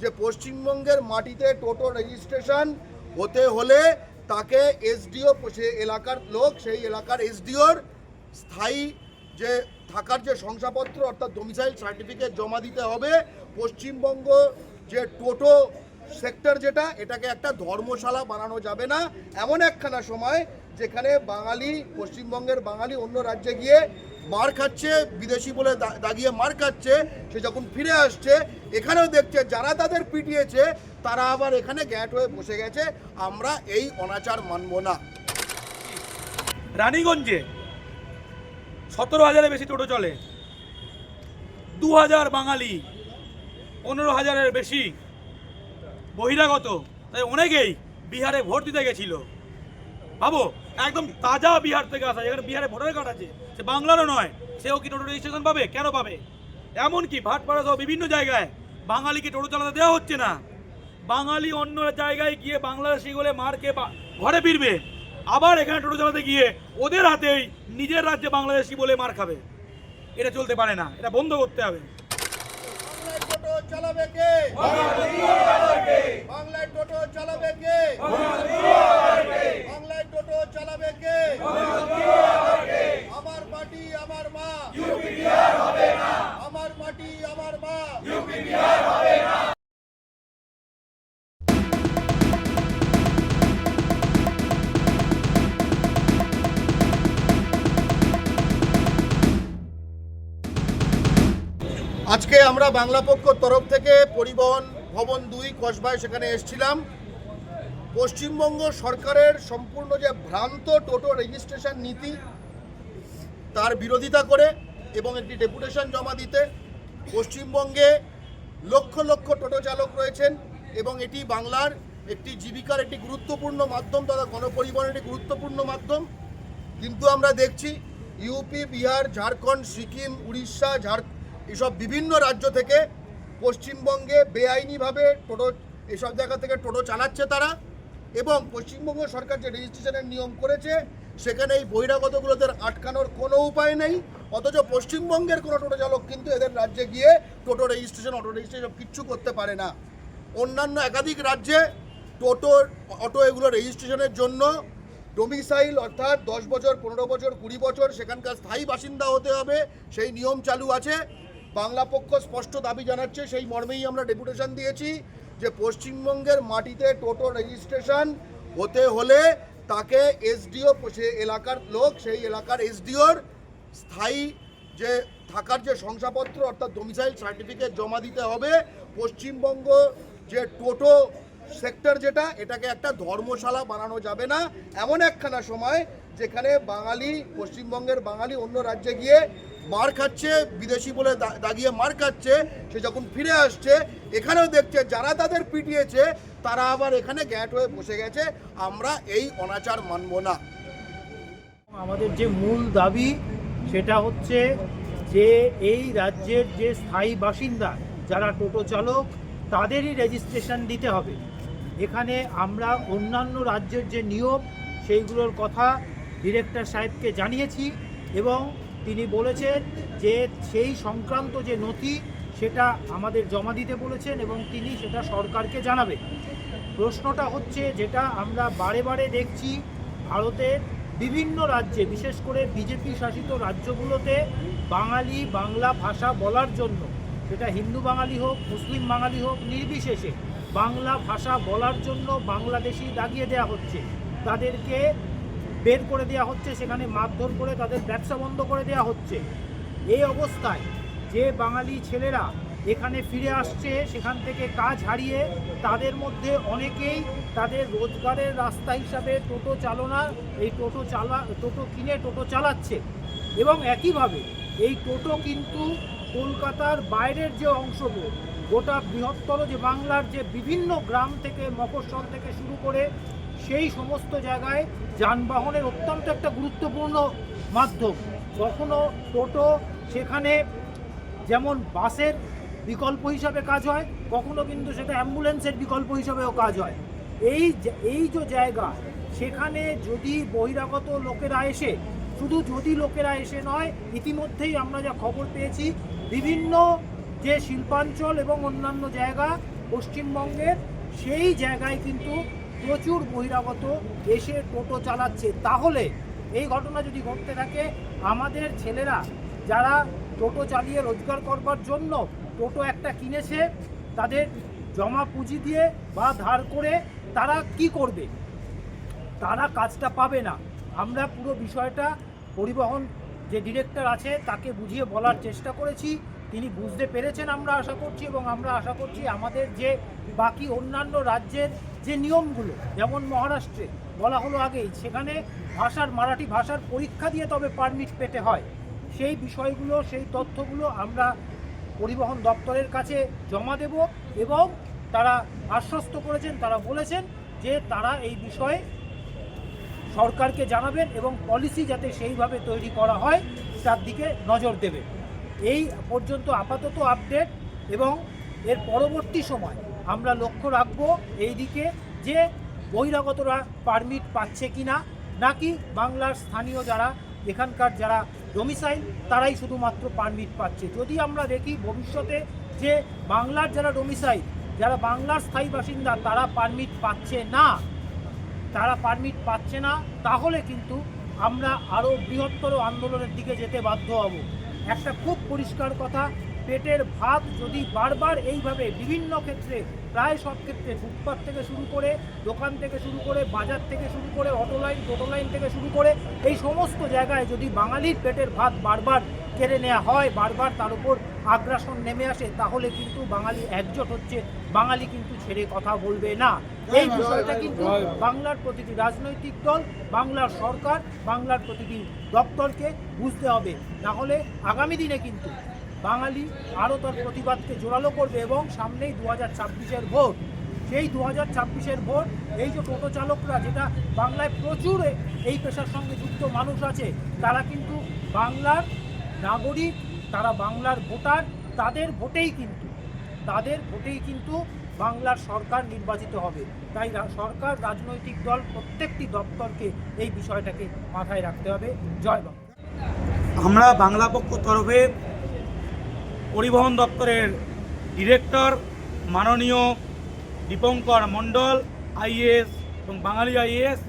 যে পশ্চিমবঙ্গের মাটিতে টোটো রেজিস্ট্রেশন হতে হলে তাকে এসডিও, সে এলাকার লোক, সেই এলাকার এসডিওর স্থায়ী যে থাকার যে শংসাপত্র, অর্থাৎ ডোমিসাইল সার্টিফিকেট জমা দিতে হবে। পশ্চিমবঙ্গ যে টোটো সেক্টর যেটা, এটাকে একটা ধর্মশালা বানানো যাবে না। এমন একখানা সময় যেখানে বাঙালি, পশ্চিমবঙ্গের বাঙালি অন্য রাজ্যে গিয়ে মার খাচ্ছে, বিদেশি বলে দাগিয়ে মার খাচ্ছে, সে যখন ফিরে আসছে, এখানেও দেখছে যারা তাদের পিটিয়েছে, তারা আবার এখানে গ্যাট হয়ে বসে গেছে, আমরা এই অনাচার মানব না। রানীগঞ্জে সতেরো হাজারের বেশি টোটো চলে দু হাজার বাঙালি, পনেরো হাজারের বেশি বহিরাগত, তাই অনেকেই বিহারে ভোট দিতে গেছিল। ভাবো একদম তাজা বিহার থেকে আসা, যেখানে বিহারে ভোটার কার্ড আছে। সে বাংলারও নয়, সেও কি টোটো রেজিস্ট্রেশন পাবে? কেন পাবে? এমনকি ভাটপাড়া সহ বিভিন্ন জায়গায় বাঙালিকে টোটো চালাতে দেওয়া হচ্ছে না। বাঙালি অন্য জায়গায় গিয়ে বাংলাদেশি বলে মারকে বা- ঘরে ফিরবে। আবার এখানে টোটো চালাতে গিয়ে ওদের হাতেই নিজের রাজ্যে বাংলাদেশি বলে মার খাবে। এটা চলতে পারে না, এটা বন্ধ করতে হবে। চালাবে কে? বাংলায় টোটো চালাবে কে? বাংলায় টোটো চালাবে কে? মাটি আমার মা। আমার মাটি আমার মা। আজকে আমরা বাংলা পক্ষ তরফ থেকে পরিবহন ভবন দুই কসবায় সেখানে এসেছিলাম। পশ্চিমবঙ্গ সরকারের সম্পূর্ণ যে ভ্রান্ত টোটো রেজিস্ট্রেশন নীতি তার বিরোধিতা করে এবং একটি ডেপুটেশন জমা দিতে পশ্চিমবঙ্গে লক্ষ লক্ষ টোটো চালক রয়েছেন এবং এটি বাংলার একটি জীবিকার একটি গুরুত্বপূর্ণ মাধ্যম তথা গণপরিবহনের একটি গুরুত্বপূর্ণ মাধ্যম। কিন্তু আমরা দেখছি ইউপি বিহার, ঝাড়খণ্ড, সিকিম, উড়িষ্যা, ঝাড় এসব বিভিন্ন রাজ্য থেকে পশ্চিমবঙ্গে বেআইনিভাবে টোটো এসব জায়গা থেকে টোটো চালাচ্ছে তারা এবং পশ্চিমবঙ্গ সরকার যে রেজিস্ট্রেশনের নিয়ম করেছে সেখানে এই বহিরাগতগুলোদের আটকানোর কোনো উপায় নেই, অথচ পশ্চিমবঙ্গের কোনো টোটো চালক কিন্তু এদের রাজ্যে গিয়ে টোটো রেজিস্ট্রেশন অটো রেজিস্ট্রেশন কিচ্ছু করতে পারে না। অন্যান্য একাধিক রাজ্যে টোটো, অটো এগুলো রেজিস্ট্রেশনের জন্য ডোমিসাইল অর্থাৎ দশ বছর, পনেরো বছর, কুড়ি বছর সেখানকার স্থায়ী বাসিন্দা হতে হবে, সেই নিয়ম চালু আছে। বাংলা পক্ষ স্পষ্ট দাবি জানাচ্ছে, সেই মর্মেই আমরা ডেপুটেশন দিয়েছি যে পশ্চিমবঙ্গের মাটিতে টোটো রেজিস্ট্রেশন হতে হলে তাকে এসডিও, সে এলাকার লোক, সেই এলাকার এসডিওর স্থায়ী যে, থাকার যে শংসাপত্র, অর্থাৎ ডোমিসাইল সার্টিফিকেট জমা দিতে হবে, পশ্চিমবঙ্গ যে টোটো সেক্টর যেটা, এটাকে একটা ধর্মশালা বানানো যাবে না। এমন একখানা সময় যেখানে বাঙালি, পশ্চিমবঙ্গের বাঙালি অন্য রাজ্যে গিয়ে মার খাচ্ছে, বিদেশি বলে দাগিয়ে মার খাচ্ছে, সে যখন ফিরে আসছে, এখানেও দেখছে যারা তাদের পিটিয়েছে, তারা আবার এখানে গ্যাট হয়ে বসে গেছে। আমরা এই অনাচার মানব না। আমাদের যে মূল দাবি, সেটা হচ্ছে যে এই রাজ্যের যে স্থায়ী বাসিন্দা, যারা টোটো চালক, তাদেরই রেজিস্ট্রেশন দিতে হবে। এখানে আমরা অন্যান্য রাজ্যের যে নিয়ম, সেইগুলোর কথা ডিরেক্টর সাহেবকে জানিয়েছি এবং তিনি বলেছেন যে সেই সংক্রান্ত যে নথি, সেটা আমাদের জমা দিতে বলেছেন এবং তিনি সেটা সরকারকে জানাবেন। প্রশ্নটা হচ্ছে যেটা আমরা বারে বারে দেখছি, ভারতের বিভিন্ন রাজ্যে, বিশেষ করে বিজেপি শাসিত রাজ্যগুলোতে বাঙালি বাংলা ভাষা বলার জন্য, সেটা হিন্দু বাঙালি হোক, মুসলিম বাঙালি হোক, নির্বিশেষে বাংলা ভাষা বলার জন্য বাংলাদেশি দাগিয়ে দেওয়া হচ্ছে। তাদেরকে বের করে দেওয়া হচ্ছে, সেখানে মারধর করে তাদের ব্যবসা বন্ধ করে দেওয়া হচ্ছে। এই অবস্থায় যে বাঙালি ছেলেরা এখানে ফিরে আসছে, সেখান থেকে কাজ হারিয়ে তাদের মধ্যে অনেকেই তাদের রোজগারের রাস্তা হিসাবে টোটো চালনা, এই টোটো চালা, টোটো কিনে টোটো চালাচ্ছে। এবং একইভাবে এই টোটো কিন্তু কলকাতার বাইরের যে অংশ গোটা বৃহত্তর যে বাংলার যে বিভিন্ন গ্রাম থেকে, মফস্বল থেকে শুরু করে সেই সমস্ত জায়গায় যানবাহনের অত্যন্ত একটা গুরুত্বপূর্ণ মাধ্যম। কখনো টোটো, সেখানে যেমন বাসের বিকল্প হিসাবে কাজ হয়, কখনো কিন্তু সেটা অ্যাম্বুলেন্সের বিকল্প হিসাবেও কাজ হয়। এই এই যে জায়গা, সেখানে যদি বহিরাগত লোকেরা এসে, শুধু যদি লোকেরা এসে নয়, ইতিমধ্যেই আমরা যা খবর পেয়েছি, বিভিন্ন যে শিল্পাঞ্চল এবং অন্যান্য জায়গা পশ্চিমবঙ্গের সেই জায়গায় কিন্তু প্রচুর বহিরাগত এসে টোটো চালাচ্ছে। তাহলে এই ঘটনা যদি ঘটতে থাকে, আমাদের ছেলেরা যারা টোটো চালিয়ে রোজগার করবার জন্য টোটো একটা কিনেছে, তাদের জমা পুঁজি দিয়ে বা ধার করে তারা কি করবে? তারা কাজটা পাবে না। আমরা পুরো বিষয়টা পরিবহন যে ডিরেক্টর আছে, তাকে বুঝিয়ে বলার চেষ্টা করেছি। তিনি বুঝতে পেরেছেন আমরা আশা করছি এবং আমরা আশা করছি আমাদের যে বাকি অন্যান্য রাজ্যের যে নিয়মগুলো, যেমন মহারাষ্ট্রে বলা হলো আগেই, সেখানে ভাষার, মারাঠি ভাষার পরীক্ষা দিয়ে তবে পারমিট পেতে হয়। সেই বিষয়গুলো, সেই তথ্যগুলো আমরা পরিবহন দপ্তরের কাছে জমা দেব এবং তারা আশ্বস্ত করেছেন, তারা বলেছেন যে তারা এই বিষয়ে সরকারকে জানাবেন এবং পলিসি যাতে সেইভাবে তৈরি করা হয়, তার দিকে নজর দেবে। এই পর্যন্ত আপাতত আপডেট এবং এর পরবর্তী সময় আমরা লক্ষ্য রাখব এই দিকে যে বহিরাগতরা পারমিট পাচ্ছে কি না নাকি বাংলার স্থানীয় যারা, এখানকার যারা ডোমিসাইল তারাই শুধুমাত্র পারমিট পাচ্ছে। যদি আমরা দেখি ভবিষ্যতে যে বাংলার যারা ডোমিসাইল যারা বাংলার স্থায়ী বাসিন্দা, তারা পারমিট পাচ্ছে না, তারা পারমিট পাচ্ছে না, তাহলে কিন্তু আমরা আরও বৃহত্তর আন্দোলনের দিকে যেতে বাধ্য হব। একটা খুব পরিষ্কার কথা, পেটের ভাত যদি বারবার এইভাবে বিভিন্ন ক্ষেত্রে, প্রায় সব ক্ষেত্রে ফুটপাথ থেকে শুরু করে, দোকান থেকে শুরু করে, বাজার থেকে শুরু করে, অটো লাইন, টোটো লাইন থেকে শুরু করে, এই সমস্ত জায়গায় যদি বাঙালির পেটের ভাত বারবার কেড়ে নেওয়া হয়, বারবার তার উপর আগ্রাসন নেমে আসে, তাহলে কিন্তু বাঙালি একজোট হচ্ছে, বাঙালি কিন্তু ছেড়ে কথা বলবে না। এই বিষয়টা কিন্তু বাংলার প্রতিটি রাজনৈতিক দল, বাংলার সরকার, বাংলার প্রতিটি দপ্তরকে বুঝতে হবে। না হলে আগামী দিনে কিন্তু বাঙালি আরও তার প্রতিবাদকে জোরালো করবে এবং সামনেই দু হাজার ছাব্বিশের ভোট। সেই দু হাজার ছাব্বিশের ভোট, এই যে টোটো চালকরা যেটা বাংলায় প্রচুর এই পেশার সঙ্গে যুক্ত মানুষ আছে, তারা কিন্তু বাংলার নাগরিক, তারা বাংলার ভোটার, তাদের ভোটেই কিন্তু, তাদের ভোটেই কিন্তু বাংলার সরকার নির্বাচিত হবে। তাই সরকার, রাজনৈতিক দল, প্রত্যেকটি দপ্তরকে এই বিষয়টাকে মাথায় রাখতে হবে। জয় বাংলা। আমরা বাংলা পক্ষ তরফে পরিবহন দপ্তরের ডিরেক্টর মাননীয় দীপঙ্কর মণ্ডল, আইএএস এবং বাঙালি আইএস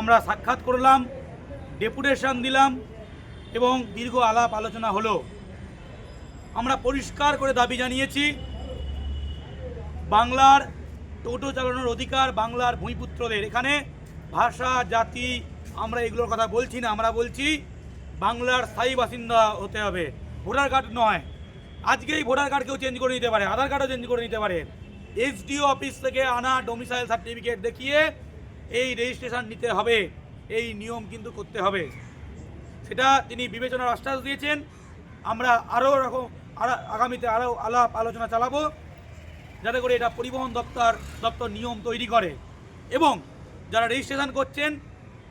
আমরা সাক্ষাৎ করলাম, ডেপুটেশন দিলাম এবং দীর্ঘ আলাপ আলোচনা হলো। আমরা পরিষ্কার করে দাবি জানিয়েছি, বাংলার টোটো চালানোর অধিকার বাংলার ভূমিপুত্রদের। এখানে ভাষা, জাতি আমরা এগুলোর কথা বলছি না, আমরা বলছি বাংলার স্থায়ী বাসিন্দা হতে হবে। ভোটার কার্ড নয়। আজকেই ভোটার কার্ড কেউ চেঞ্জ করে নিতে পারে, আধার কার্ডও চেঞ্জ করে নিতে পারে। এসডিও অফিস থেকে আনা ডোমিসাইল সার্টিফিকেট দেখিয়ে এই রেজিস্ট্রেশন নিতে হবে। এই নিয়ম কিন্তু করতে হবে। সেটা তিনি বিবেচনার আশ্বাস দিয়েছেন। আমরা আরও রকম আগামীতে আরও আলাপ আলোচনা চালাবো, যাতে করে এটা পরিবহন দপ্তর দপ্তর নিয়ম তৈরি করে। এবং যারা রেজিস্ট্রেশন করছেন,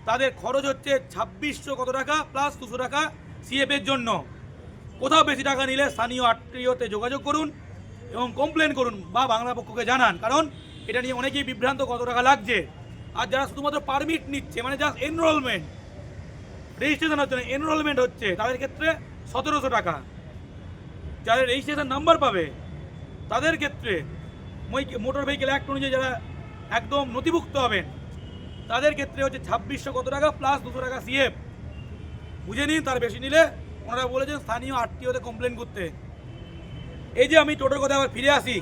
তাদের খরচ হচ্ছে ছাব্বিশশো কত টাকা প্লাস দুশো টাকা সিএফের জন্য। কোথাও বেশি টাকা নিলে স্থানীয় আত্মীয়তে যোগাযোগ করুন এবং কমপ্লেন করুন বা বাংলা পক্ষকে জানান, কারণ এটা নিয়ে অনেকেই বিভ্রান্ত কত টাকা লাগছে। আর যারা শুধুমাত্র পারমিট নিচ্ছে মানে জাস্ট এনরোলমেন্ট রেজিস্ট্রেশন হচ্ছে না এনরোলমেন্ট হচ্ছে, তাদের ক্ষেত্রে সতেরোশো টাকা। যাদের রেজিস্ট্রেশন নাম্বার পাবে, তাদের ক্ষেত্রে মোটর ভেহিকেল অ্যাক্ট অনুযায়ী যারা একদম নথিভুক্ত হবেন, তাদের ক্ষেত্রে হচ্ছে ছাব্বিশশো কত টাকা প্লাস দুশো টাকা সিএফ বুঝে নিন, তার বেশি নিলে ওনারা বলেছেন স্থানীয় আত্মীয়তে কমপ্লেন করতে। এই যে আমি টোটোর কথা আবার ফিরে আসি,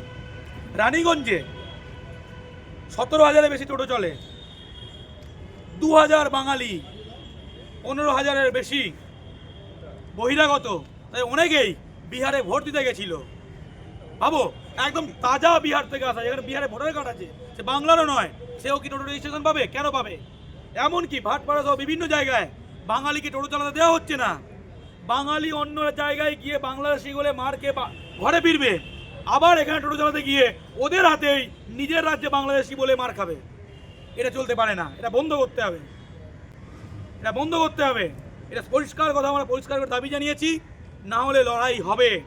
রানীগঞ্জে সতেরো হাজারের বেশি টোটো চলে। দু হাজার বাঙালি পনেরো হাজারের বেশি বহিরাগত। তাই অনেকেই বিহারে ভোট দিতে গেছিল। ভাবো একদম তাজা বিহার থেকে আসা, যেখানে বিহারে ভোটার কার্ড আছে, সে বাংলারও নয়, সেও কি টোটো রেজিস্ট্রেশন পাবে? কেন পাবে? এমনকি ভাটপাড়া সহ বিভিন্ন জায়গায় বাঙালিকে টোটো চালাতে দেওয়া হচ্ছে না। বাঙালি অন্য জায়গায় গিয়ে বাংলাদেশি বলে মারকে বা- ঘরে ফিরবে। আবার এখানে টোটো চালাতে গিয়ে ওদের হাতেই নিজের রাজ্যে বাংলাদেশি বলে মার খাবে। এটা চলতে পারে না, এটা বন্ধ করতে হবে। এটা বন্ধ করতে হবে। এটা পরিষ্কার কথা, আমরা পরিষ্কার করে দাবি জানিয়েছি, না হলে লড়াই হবে।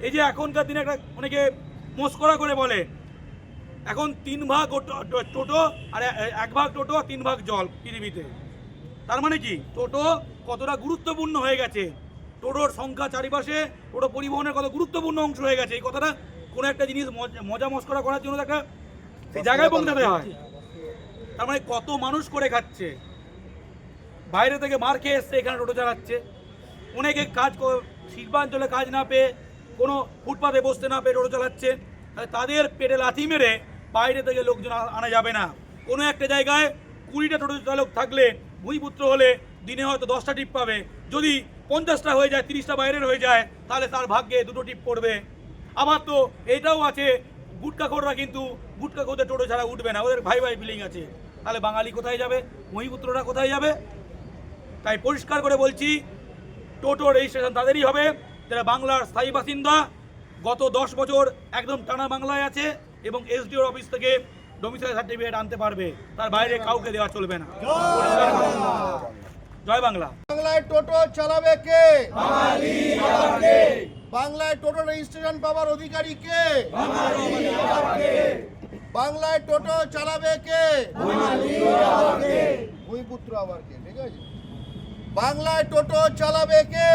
এই যে এখনকার দিনে একটা অনেকে মস্করা করে বলে, এখন তিন ভাগ টোটো আর এক ভাগ টোটো আর তিন ভাগ জল পৃথিবীতে। তার মানে কি? টোটো কতটা গুরুত্বপূর্ণ হয়ে গেছে? টোটোর সংখ্যা চারিপাশে, টোটো পরিবহনের কত গুরুত্বপূর্ণ অংশ হয়ে গেছে? এই কথাটা কোনো একটা জিনিস মজ- মস্করা করার জন্য একটা সেই জায়গায় পৌঁছাতে হয়। তার মানে কত মানুষ করে খাচ্ছে? বাইরে থেকে মার খেয়ে এসছে, এখানে টোটো চালাচ্ছে। অনেকে কাজ শিল্পাঞ্চলে কাজ না পেয়ে কোনো ফুটপাতে বসতে না পেয়ে টোটো চালাচ্ছে। তাদের পেটে লাথি মেরে বাইরে থেকে লোকজন আনা যাবে না। কোনো একটা জায়গায় কুড়িটা টোটো চালক থাকলে ভূমিপুত্র হলে দিনে হয়তো দশটা টিপ পাবে। যদি পঞ্চাশটা হয়ে যায়, তিরিশটা বাইরের হয়ে যায়, তাহলে তার ভাগ্যে দুটো টিপ পড়বে। আবার তো এটাও আছে গুটকাখোররা কিন্তু গুটকাখোরদের টোটো ছাড়া উঠবে না। ওদের ভাই ভাই ফিলিং আছে। তাহলে বাঙালি কোথায় যাবে? মহিপুত্ররা কোথায় যাবে? তাই পরিষ্কার করে বলছি টোটো রেজিস্ট্রেশন তাদেরই হবে। যারা বাংলার স্থায়ী বাসিন্দা গত দশ বছর একদম টানা বাংলায় আছে এবং এসডিওর অফিস থেকে ডোমিসাইল সার্টিফিকেট আনতে পারবে। তার বাইরে কাউকে দেওয়া চলবে না। জয় বাংলা। বাংলায় টোটো চালাবে কে? বাংলায় টোটো রেজিস্ট্রেশন পাওয়ার অধিকারী কে? বাংলায় টোটো চালাবে কে? ভূমিপুত্র আবার কে? ঠিক আছে? বাংলায় টোটো চালাবে কে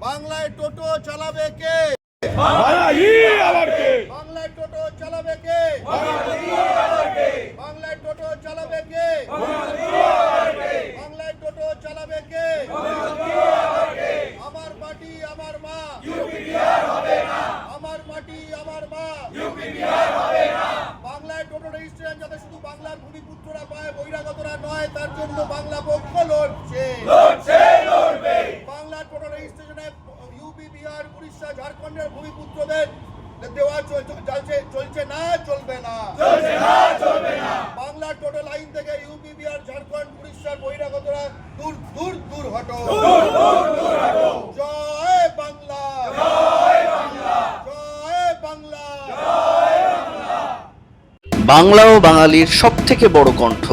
বাংলায় টোটো চালাবে কে বাংলায় টোটো চালাবে কে আমার মাটি আমার মা আমার মাটি আমার মা বাংলায় টোটো রেজিস্ট্রেশন যাতে শুধু বাংলার ভূমিপুত্ররা পায় বহিরাগতরা নয় তার জন্য বাংলা পক্ষ লড়ছে। লড়ছে লড়বে। বাংলার টোটো রেজিস্ট্রেশনে ইউপি বিহার উড়িষ্যা ঝাড়খণ্ডের ভূমিপুত্রদের দেওয়া চল- চলছে চলছে না চলবে না। বাংলার টোটো লাইন থেকে ইউপি বিহার ঝাড়খণ্ড উড়িষ্যার বহিরাগতরা দূর দূর দূর হটো। জয় বাংলা। জয় বাংলা। বাংলা ও বাঙালির সবথেকে বড় কণ্ঠ।